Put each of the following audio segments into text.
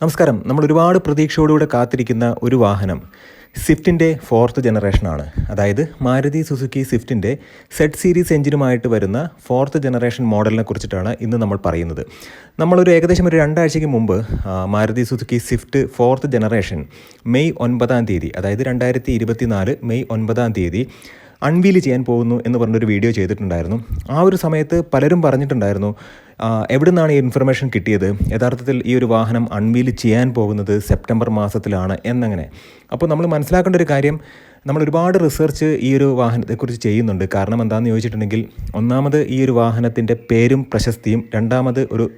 നമസ്കാരം. നമ്മൾ ഒരുപാട് പ്രതീക്ഷയോടുകൂടെ കാത്തിരിക്കുന്ന ഒരു വാഹനം സ്വിഫ്റ്റിന്റെ ഫോർത്ത് ജനറേഷനാണ്. അതായത് മാരുതി സുസുക്കി സ്വിഫ്റ്റിന്റെ സെറ്റ് സീരീസ് എഞ്ചിനുമായിട്ട് വരുന്ന ഫോർത്ത് ജനറേഷൻ മോഡലിനെ കുറിച്ചിട്ടാണ് ഇന്ന് നമ്മൾ പറയുന്നത്. നമ്മളൊരു ഏകദേശം ഒരു രണ്ടാഴ്ചയ്ക്ക് മുമ്പ് Maruti Suzuki Swift fourth generation May ഒൻപതാം തീയതി അതായത് രണ്ടായിരത്തി മെയ് ഒൻപതാം തീയതി അൺവീൽ ചെയ്യാൻ പോകുന്നു എന്ന് പറഞ്ഞൊരു വീഡിയോ ചെയ്തിട്ടുണ്ടായിരുന്നു. ആ ഒരു സമയത്ത് പലരും പറഞ്ഞിട്ടുണ്ടായിരുന്നു എവിടെ നിന്നാണ് ഈ ഇൻഫർമേഷൻ കിട്ടിയത്? യഥാർത്ഥത്തിൽ ഈ ഒരു വാഹനം അൺവീൽ ചെയ്യാൻ പോകുന്നത് സെപ്റ്റംബർ മാസത്തിലാണ് എന്നങ്ങനെ. അപ്പോൾ നമ്മൾ മനസ്സിലാക്കേണ്ട ഒരു കാര്യം നമ്മൾ ഒരുപാട് റിസർച്ച് ഈ ഒരു വാഹനത്തെക്കുറിച്ച് ചെയ്യുന്നുണ്ട്. കാരണം എന്താണെന്ന് ചോദിച്ചിട്ടുണ്ടെങ്കിൽ ഒന്നാമത് ഈ ഒരു വാഹനത്തിന്റെ പേരും പ്രശസ്തിയും രണ്ടാമത് ഒരു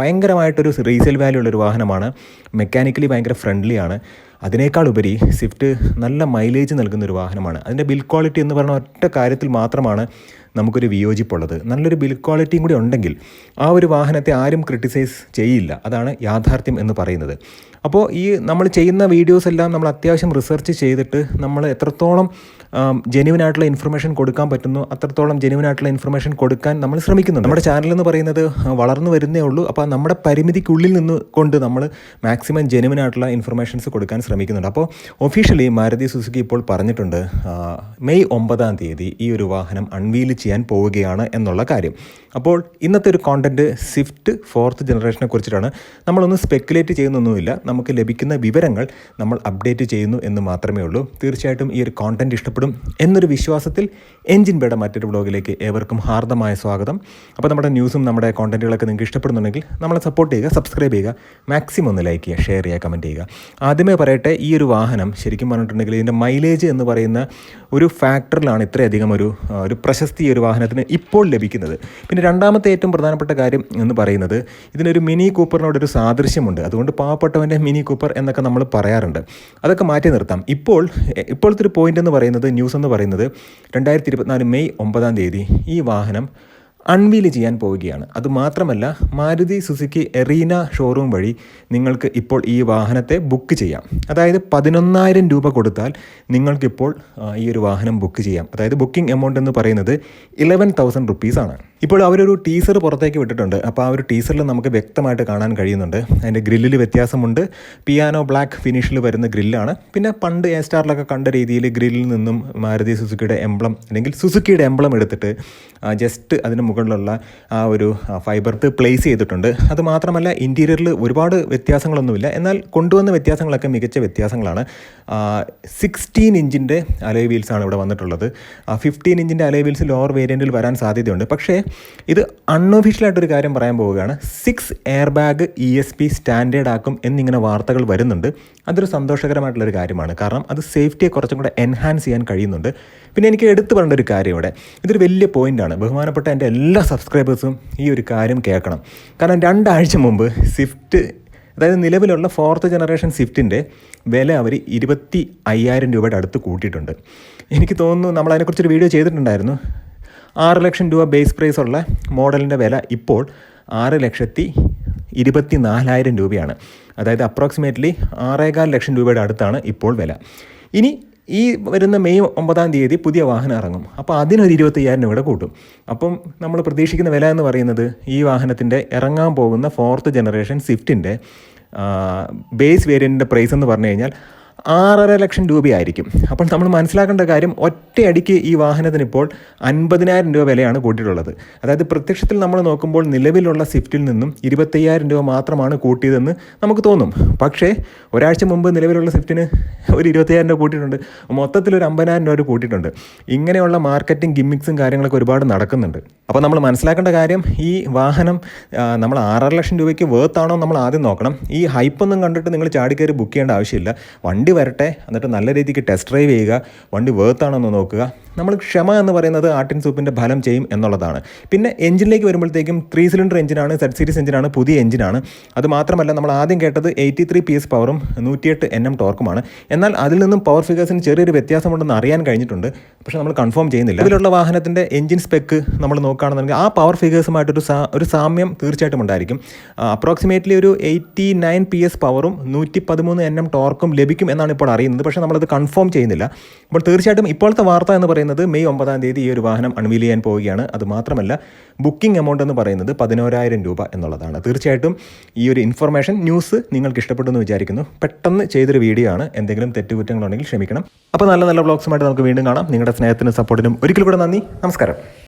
ഭയങ്കരമായിട്ടൊരു റീസെയിൽ വാല്യൂ ഉള്ളൊരു വാഹനമാണ്. മെക്കാനിക്കലി ഭയങ്കര ഫ്രണ്ട്ലി ആണ്. അതിനേക്കാൾ ഉപരി സ്വിഫ്റ്റ് നല്ല മൈലേജ് നൽകുന്ന ഒരു വാഹനമാണ്. അതിന്റെ ബിൽ ക്വാളിറ്റി എന്ന് പറയുന്ന ഒറ്റ കാര്യത്തിൽ മാത്രമാണ് നമുക്കൊരു വിയോജിപ്പുള്ളത്. നല്ലൊരു ബിൽ ക്വാളിറ്റിയും കൂടി ഉണ്ടെങ്കിൽ ആ ഒരു വാഹനത്തെ ആരും ക്രിട്ടിസൈസ് ചെയ്യില്ല. അതാണ് യാഥാർത്ഥ്യം എന്ന് പറയുന്നത്. അപ്പോൾ ഈ നമ്മൾ ചെയ്യുന്ന വീഡിയോസ് എല്ലാം നമ്മൾ അത്യാവശ്യം റിസർച്ച് ചെയ്തിട്ട് നമ്മൾ എത്രത്തോളം ജെനുവിൻ ആയിട്ടുള്ള ഇൻഫർമേഷൻ കൊടുക്കാൻ പറ്റുന്നു അത്രത്തോളം ജെനുവിൻ ആയിട്ടുള്ള ഇൻഫർമേഷൻ കൊടുക്കാൻ നമ്മൾ ശ്രമിക്കുന്നു നമ്മുടെ ചാനൽ എന്ന് പറയുന്നത് വളർന്നു വരുന്നേ ഉള്ളൂ. അപ്പോൾ നമ്മുടെ പരിമിതിക്കുള്ളിൽ നിന്ന് കൊണ്ട് നമ്മൾ മാക്സിമം ജെനുവിൻ ആയിട്ടുള്ള ഇൻഫർമേഷൻസ് കൊടുക്കാൻ ശ്രമിക്കുന്നുണ്ട്. അപ്പോൾ ഒഫീഷ്യലി മാരുതി സുസുക്കി ഇപ്പോൾ പറഞ്ഞിട്ടുണ്ട് മെയ് ഒമ്പതാം തീയതി ഈ ഒരു വാഹനം അൺവീൽ ചെയ്യാൻ പോവുകയാണ് എന്നുള്ള കാര്യം. അപ്പോൾ ഇന്നത്തെ ഒരു കോണ്ടന്റ് സ്വിഫ്റ്റ് ഫോർത്ത് ജനറേഷനെ കുറിച്ചിട്ടാണ്. നമ്മളൊന്നും സ്പെക്കുലേറ്റ് ചെയ്യുന്നൊന്നുമില്ല. നമുക്ക് ലഭിക്കുന്ന വിവരങ്ങൾ നമ്മൾ അപ്ഡേറ്റ് ചെയ്യുന്നു എന്ന് മാത്രമേ ഉള്ളൂ. തീർച്ചയായിട്ടും ഈ ഒരു കോണ്ടന്റ് ഇഷ്ടപ്പെടും എന്നൊരു വിശ്വാസത്തിൽ എൻജിൻ ബേഡ മറ്റൊരു ബ്ലോഗിലേക്ക് ഏവർക്കും ഹാർദമായ സ്വാഗതം. അപ്പോൾ നമ്മുടെ ന്യൂസും നമ്മുടെ കോണ്ടന്റുകളൊക്കെ നിങ്ങൾക്ക് ഇഷ്ടപ്പെടുന്നുണ്ടെങ്കിൽ നമ്മളെ സപ്പോർട്ട് ചെയ്യുക സബ്സ്ക്രൈബ് ചെയ്യുക മാക്സിമം ഒന്ന് ലൈക്ക് ചെയ്യുക ഷെയർ ചെയ്യുക കമന്റ് ചെയ്യുക. ആദ്യമേ പറയട്ടെ ഈ ഒരു വാഹനം ശരിക്കും പറഞ്ഞിട്ടുണ്ടെങ്കിൽ ഇതിന്റെ മൈലേജ് എന്ന് പറയുന്ന ഒരു ഫാക്ടറിലാണ് ഇത്രയധികം ഒരു ഒരു പ്രശസ്തി ഈ ഒരു വാഹനത്തിന് ഇപ്പോൾ ലഭിക്കുന്നത്. പിന്നെ രണ്ടാമത്തെ ഏറ്റവും പ്രധാനപ്പെട്ട കാര്യം എന്ന് പറയുന്നത് ഇതിനൊരു മിനി കൂപ്പറിനോട് ഒരു സാദൃശ്യമുണ്ട്. അതുകൊണ്ട് പാവപ്പെട്ടവന്റെ മിനി കൂപ്പർ എന്നൊക്കെ നമ്മൾ പറയാറുണ്ട്. അതൊക്കെ മാറ്റി നിർത്താം. ഇപ്പോൾ ഇപ്പോഴത്തെ ഒരു പോയിന്റ് എന്ന് പറയുന്നത് ന്യൂസ് എന്ന് പറയുന്നത് രണ്ടായിരത്തി ഇരുപത്തിനാല് മെയ് ഒമ്പതാം തീയതി ഈ വാഹനം അൺവീൽ ചെയ്യാൻ പോവുകയാണ്. അതുമാത്രമല്ല മാരുതി സുസുക്കി എറീന ഷോറൂം വഴി നിങ്ങൾക്ക് ഇപ്പോൾ ഈ വാഹനത്തെ ബുക്ക് ചെയ്യാം. അതായത് പതിനൊന്നായിരം രൂപ കൊടുത്താൽ നിങ്ങൾക്കിപ്പോൾ ഈ ഒരു വാഹനം ബുക്ക് ചെയ്യാം. അതായത് ബുക്കിംഗ് എമൗണ്ട് എന്ന് പറയുന്നത് ഇലവൻ തൗസൻഡ് റുപ്പീസാണ് ഇപ്പോൾ അവരൊരു ടീസർ പുറത്തേക്ക് വിട്ടിട്ടുണ്ട്. അപ്പോൾ ആ ഒരു ടീസറിൽ നമുക്ക് വ്യക്തമായിട്ട് കാണാൻ കഴിയുന്നുണ്ട്. അതിന്റെ ഗ്രില്ലിൽ വ്യത്യാസമുണ്ട്. പിയാനോ ബ്ലാക്ക് ഫിനിഷിൽ വരുന്ന ഗ്രില്ലാണ്. പിന്നെ പണ്ട് എ സ്റ്റാറിലൊക്കെ കണ്ട രീതിയിൽ ഗ്രില്ലിൽ നിന്നും മാരുതി സുസുക്കിയുടെ എംബ്ലം അല്ലെങ്കിൽ സുസുക്കിയുടെ എംബ്ലം എടുത്തിട്ട് ജസ്റ്റ് അതിന് മുകളിലുള്ള ആ ഒരു ഫൈബർത്ത് പ്ലേസ് ചെയ്തിട്ടുണ്ട്. അത് മാത്രമല്ല ഇന്റീരിയറിൽ ഒരുപാട് വ്യത്യാസങ്ങളൊന്നുമില്ല. എന്നാൽ കൊണ്ടുവന്ന വ്യത്യാസങ്ങളൊക്കെ മികച്ച വ്യത്യാസങ്ങളാണ്. സിക്സ്റ്റീൻ ഇഞ്ചിന്റെ അലേ വീൽസാണ് ഇവിടെ വന്നിട്ടുള്ളത്. ഫിഫ്റ്റീൻ ഇഞ്ചിന്റെ അലേ വീൽസ് ലോവർ വേരിയന്റിൽ വരാൻ സാധ്യതയുണ്ട്. പക്ഷേ ഇത് അൺഒഫീഷ്യലായിട്ടൊരു കാര്യം പറയാൻ പോവുകയാണ്. Six air bag E S P standard ആക്കും എന്നിങ്ങനെ വാർത്തകൾ വരുന്നുണ്ട്. അതൊരു സന്തോഷകരമായിട്ടുള്ളൊരു കാര്യമാണ്. കാരണം അത് സേഫ്റ്റിയെ കുറച്ചും കൂടെ എൻഹാൻസ് ചെയ്യാൻ കഴിയുന്നുണ്ട്. പിന്നെ എനിക്ക് എടുത്തു പറയേണ്ട ഒരു കാര്യം ഇവിടെ. ഇതൊരു വലിയ പോയിന്റാണ് ബഹുമാനപ്പെട്ട എന്റെ എല്ലാ സബ്സ്ക്രൈബേഴ്സും ഈ ഒരു കാര്യം കേൾക്കണം. കാരണം രണ്ടാഴ്ച മുമ്പ് സ്വിഫ്റ്റ് അതായത് നിലവിലുള്ള ഫോർത്ത് ജനറേഷൻ സ്വിഫ്റ്റിന്റെ വില അവർ ഇരുപത്തി അയ്യായിരം രൂപയുടെ അടുത്ത് കൂട്ടിയിട്ടുണ്ട്. എനിക്ക് തോന്നുന്നു നമ്മൾ അതിനെക്കുറിച്ചൊരു വീഡിയോ ചെയ്തിട്ടുണ്ടായിരുന്നു. ആറ് ലക്ഷം രൂപ ബേസ് പ്രൈസ് ഉള്ള മോഡലിന്റെ വില ഇപ്പോൾ ആറ് ലക്ഷത്തി ഇരുപത്തി നാലായിരം രൂപയാണ്. അതായത് അപ്രോക്സിമേറ്റ്ലി ആറേകാൽ ലക്ഷം രൂപയുടെ അടുത്താണ് ഇപ്പോൾ വില. ഇനി ഈ വരുന്ന മെയ് ഒമ്പതാം തീയതി പുതിയ വാഹനം ഇറങ്ങും. അപ്പോൾ അതിനൊരു ഇരുപത്തയ്യായിരം രൂപയുടെ കൂട്ടും. അപ്പം നമ്മൾ പ്രതീക്ഷിക്കുന്ന വില എന്ന് പറയുന്നത് ഈ വാഹനത്തിന്റെ ഇറങ്ങാൻ പോകുന്ന ഫോർത്ത് ജനറേഷൻ സ്വിഫ്റ്റിന്റെ ബേസ് വേരിയന്റിന്റെ പ്രൈസ് എന്ന് പറഞ്ഞു കഴിഞ്ഞാൽ ആറര ലക്ഷം രൂപയായിരിക്കും. അപ്പോൾ നമ്മൾ മനസ്സിലാക്കേണ്ട കാര്യം ഒറ്റയടിക്ക് ഈ വാഹനത്തിന് ഇപ്പോൾ അൻപതിനായിരം രൂപ വിലയാണ് കൂട്ടിയിട്ടുള്ളത്. അതായത് പ്രത്യക്ഷത്തിൽ നമ്മൾ നോക്കുമ്പോൾ നിലവിലുള്ള സ്വിഫ്റ്റിൽ നിന്നും ഇരുപത്തയ്യായിരം രൂപ മാത്രമാണ് കൂട്ടിയതെന്ന് നമുക്ക് തോന്നും. പക്ഷേ ഒരാഴ്ച മുമ്പ് നിലവിലുള്ള സ്വിഫ്റ്റിന് ഒരു ഇരുപത്തയ്യായിരം രൂപ കൂട്ടിയിട്ടുണ്ട്. മൊത്തത്തിൽ ഒരു അമ്പതിനായിരം രൂപ കൂട്ടിയിട്ടുണ്ട്. ഇങ്ങനെയുള്ള മാർക്കറ്റിംഗ് ഗിമ്മിക്സും കാര്യങ്ങളൊക്കെ ഒരുപാട് നടക്കുന്നുണ്ട്. അപ്പോൾ നമ്മൾ മനസ്സിലാക്കേണ്ട കാര്യം ഈ വാഹനം നമ്മൾ ആറര ലക്ഷം രൂപയ്ക്ക് വേർത്താണോ നമ്മൾ ആദ്യം നോക്കണം. ഈ ഹൈപ്പൊന്നും കണ്ടിട്ട് നിങ്ങൾ ചാടിക്കയറി ബുക്ക് ചെയ്യേണ്ട ആവശ്യമില്ല. വണ്ടി വരട്ടെ എന്നിട്ട് നല്ല രീതിക്ക് ടെസ്റ്റ് ഡ്രൈവ് ചെയ്യുക വണ്ടി വേർത്താണോ എന്ന് നോക്കുക. നമ്മൾ ക്ഷമ എന്ന് പറയുന്നത് ആട്ടിൻ സൂപ്പിന്റെ ഫലം ചെയ്യും എന്നുള്ളതാണ്. പിന്നെ എഞ്ചിനിലേക്ക് വരുമ്പോഴത്തേക്കും ത്രീ സിലിണ്ടർ എഞ്ചിനാണ് സെറ്റ് സീരീസ് എഞ്ചിനാണ് പുതിയ എഞ്ചിനാണ് അത് മാത്രമല്ല നമ്മൾ ആദ്യം കേട്ടത് എയ്റ്റി ത്രീ പി എസ് പവറും നൂറ്റിയെട്ട് എൻ എം ടോർക്കുമാണ് എന്നാൽ അതിൽ നിന്നും പവർ ഫിഗേഴ്സിന് ചെറിയൊരു വ്യത്യാസമുണ്ടെന്ന് അറിയാൻ കഴിഞ്ഞിട്ടുണ്ട്. പക്ഷേ നമ്മൾ കൺഫേം ചെയ്യുന്നില്ല. ഇതിലുള്ള വാഹനത്തിന്റെ എഞ്ചിൻ സ്പെക്ക് നമ്മൾ നോക്കുകയാണെന്നുണ്ടെങ്കിൽ ആ പവർ ഫിഗേഴ്സുമായിട്ടൊരു സാ ഒരു സാമ്യം തീർച്ചയായിട്ടും ഉണ്ടായിരിക്കും. അപ്രോക്സിമേറ്റ്ലി ഒരു എയ്റ്റി നയൻ പി എസ് പവറും നൂറ്റി പതിമൂന്ന് എൻ എം ടോർക്കും ലഭിക്കും എന്നാണ് ഇപ്പോൾ അറിയുന്നത്. പക്ഷേ നമ്മളത് കൺഫേം ചെയ്യുന്നില്ല. അപ്പോൾ തീർച്ചയായിട്ടും ഇപ്പോഴത്തെ വാർത്ത എന്ന് പറയുന്നത് മെയ് ഒമ്പതാം തീയതി ഈ ഒരു വാഹനം അൺവീൽ ചെയ്യാൻ പോവുകയാണ്. അത് മാത്രമല്ല ബുക്കിംഗ് എമൗണ്ട് എന്ന് പറയുന്നത് പതിനോരായിരം രൂപ എന്നുള്ളതാണ്. തീർച്ചയായിട്ടും ഈ ഒരു ഇൻഫർമേഷൻ ന്യൂസ് നിങ്ങൾക്ക് ഇഷ്ടപ്പെട്ടു എന്ന് വിചാരിക്കുന്നു. പെട്ടെന്ന് ചെയ്തൊരു വീഡിയോ ആണ്. എന്തെങ്കിലും തെറ്റുകുറ്റങ്ങളുണ്ടെങ്കിൽ ക്ഷമിക്കണം. അപ്പോൾ നല്ല നല്ല ബ്ലോഗ്സുമായിട്ട് നമുക്ക് വീണ്ടും കാണാം. നിങ്ങളുടെ സ്നേഹത്തിനും സപ്പോർട്ടിനും ഒരിക്കൽ കൂടെ നന്ദി. നമസ്കാരം.